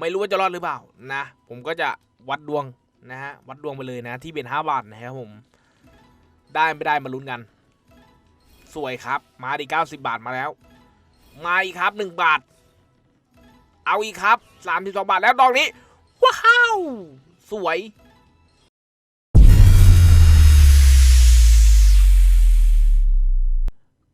ไม่รู้ว่าจะรอดหรือเปล่านะ ผมก็จะวัดดวงนะฮะวัดดวงไปเลยนะ ที่เป็นห้าบาทนะครับผม ได้ไม่ได้มาลุ้นกัน สวยครับ มาดีเก้าสิบาทมาแล้ว มาอีกครับหนึ่งบาท เอาอีกครับสามสิบสองบาทแล้วดอกนี้ ว้าว สวย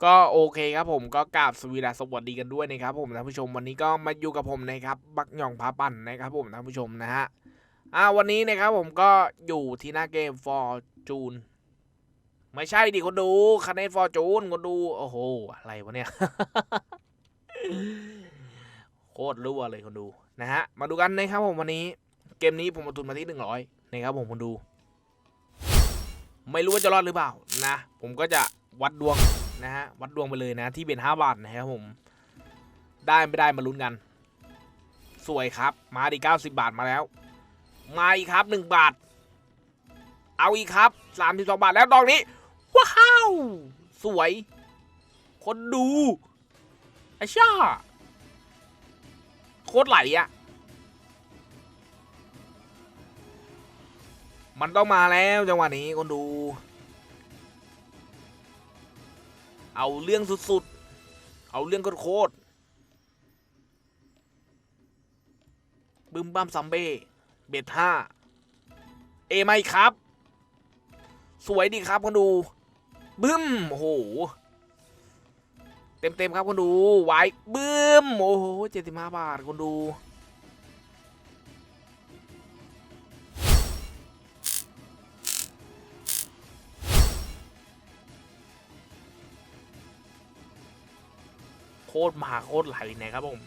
ก็โอเคครับผมก็กราบสวีดัสวัสดีกันด้วยนะครับผมท่านผู้ชมวันนี้ก็มาอยู่กับผมนะครับบักหย่องพาปั่นนะครับผมท่านผู้ชมนะฮะอ่าวันนี้นะครับผมก็อยู่ที่หน้าเกม Fortune ไม่ใช่ดิคนดูคะแนน Fortune คนดูโอ้โหอะไรวะเนี่ยโคตรรั่วเลยคนดูนะฮะมาดูกันนะครับผมวันนี้เกมนี้ผมมาทุนมาที่หนึ่งร้อยนะครับผมคนดู ไม่รู้ว่าจะรอดหรือเปล่านะ ผมก็จะวัดดวง นะฮะ วัดดวงไปเลยนะ ที่เป็นห้าบาทนะครับผม ได้ไม่ได้มาลุ้นกัน สวยครับ มาดีเก้าสิบาทมาแล้ว มาอีกครับหนึ่งบาท เอาอีกครับสามสิบสองบาทแล้วดอกนี้ ว้าว สวย คนดูไอ้ช่าโคตรไหลอะมันต้องมาแล้วจังหวะนี้คนดู เอาเรื่องสุดๆ เอาเรื่องโคตรบึมบัมซัมเบ้เบ็ดห้าเอไม่ครับ สวยดีครับคนดู บึ้มโอ้โห เต็มๆครับคนดูไว้บึ้มโอ้โหเจ็ดสิบห้าบาทคนดู โคตรมาโคตรไหลนะครับผม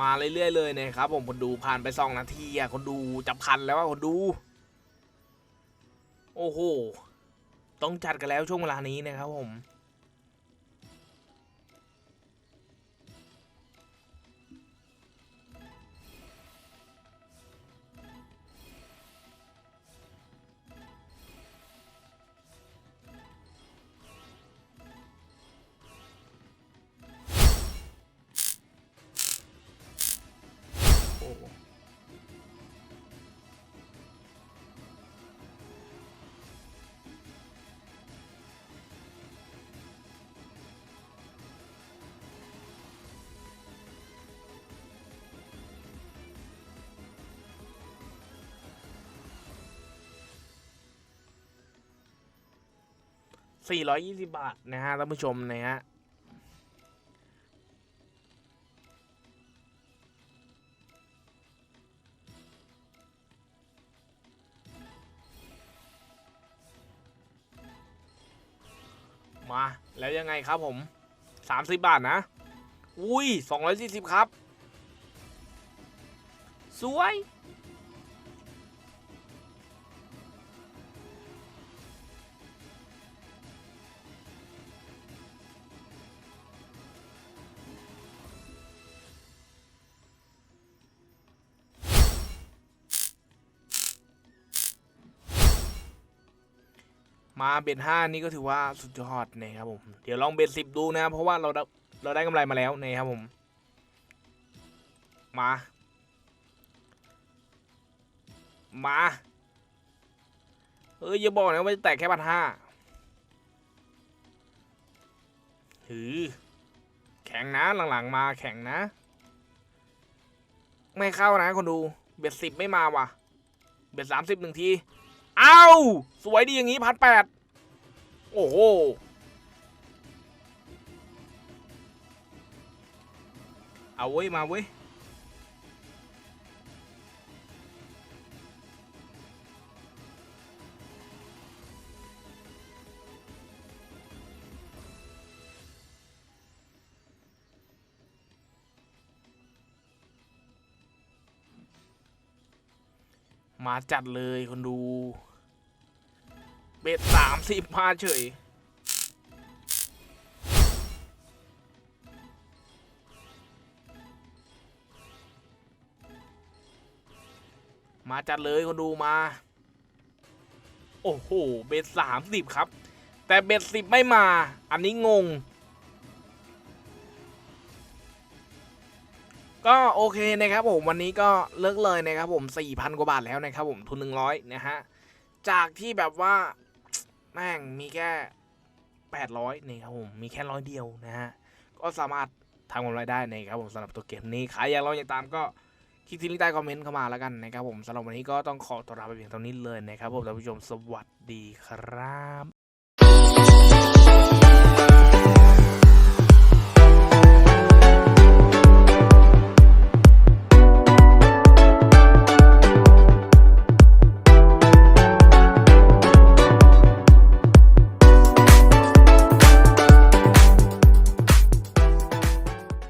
มาเรื่อยๆเลยนะครับผมคนดูผ่านไปสองนาทีอะคนดูจะพันแล้วอะคนดู โอ้โห ต้องจัดกันแล้วช่วงเวลานี้นะครับผม อ้โหสี่ร้อยยี่สิบบาท นะฮะท่านผู้ชมนะฮะ มา แล้วยังไงครับผมสามสิบบาทนะ อุ้ยสองร้อยสี่สิบครับ สวย มาเบ็ดห้านี่ก็ถือว่าสุดยอดนะครับผม เดี๋ยวลองเบ็ดสิบดูนะครับเพราะว่าเราเราได้กำไรมาแล้วนะครับผม มา มาเอ้ยอย่าบอกนะว่าจะแตกแค่พันห้าหือแข็งนะหลังๆ มาแข็งนะ ไม่เข้านะคนดู เบ็ดสิบไม่มาว่ะ เบ็ดสามสิบหนึ่งที เอ้าสวยดีอย่างนี้พันแปดโอ้โหเอาเว้ยมาเว้ย มาจัดเลยคนดู เบ็ดสามสิบมาเฉย มาจัดเลยคนดูมา โอ้โห เบ็ดสามสิบครับ แต่เบ็ดสิบไม่มา อันนี้งง ก็โอเคนะครับผมวันนี้ก็เลิกเลยนะครับผม 4,000 กว่าบาทแล้วนะครับผมทุน 100 นะฮะ จากที่แบบว่าแม่งมีแค่ 800นี่ครับผม มีแค่ร้อยเดียวนะฮะ ก็สามารถทำกำไรได้นะครับผมสำหรับตัวเกมนี้ใครอยากลองอยากตามก็คลิกที่ลิงก์ใต้คอมเมนต์เข้ามาแล้วกันนะครับผมสำหรับวันนี้ก็ต้องขอตัวลาไปเพียงเท่านี้เลยนะครับผมท่านผู้ชมสวัสดีครับ